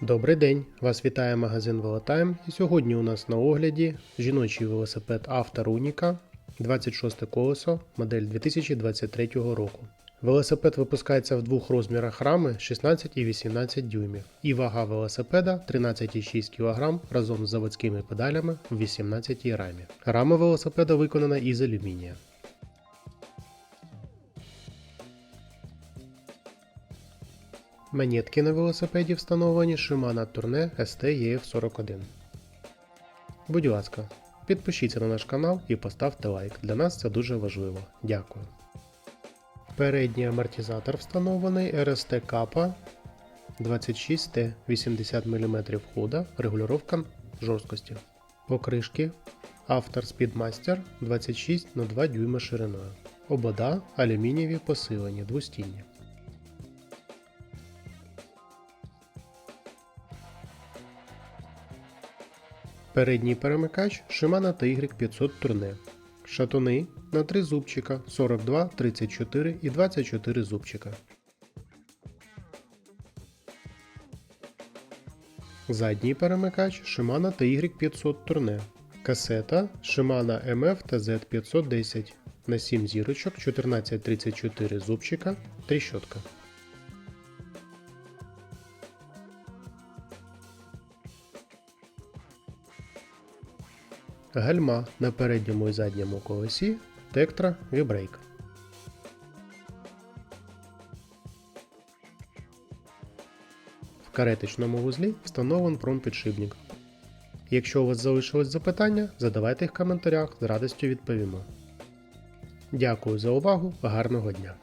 Добрий день! Вас вітає магазин Велотайм. І сьогодні у нас на огляді жіночий велосипед Автор Уніка 26 колесо, модель 2023 року. Велосипед випускається в двох розмірах рами 16 і 18 дюймів, і вага велосипеда 13,6 кг разом з заводськими педалями в 18 рамі. Рама велосипеда виконана із алюмінія. Монетки на велосипеді встановлені Shimano Tourne ST EF41. Будь ласка, підпишіться на наш канал і поставте лайк. Для нас це дуже важливо. Дякую. Передній амортизатор встановлений RST Kappa 26T 80 мм хода, регулювання жорсткості. Покришки Автор Speedmaster 26 на 2 дюйма шириною. Обода алюмінієві посилені двостінні. Передній перемикач Shimano TY500 Tourne. Шатуни на 3 зубчика 42, 34 і 24 зубчика. Задній перемикач Shimano TY500 Tourne. Касета Shimano MF TZ510 на 7 зірочок 1434 зубчика, тріщотка. Гальма на передньому і задньому колесі Tetra V-Brake. В каретичному вузлі встановлен промпідшипник. Якщо у вас залишилось запитання, задавайте їх в коментарях, з радістю відповімо. Дякую за увагу, гарного дня!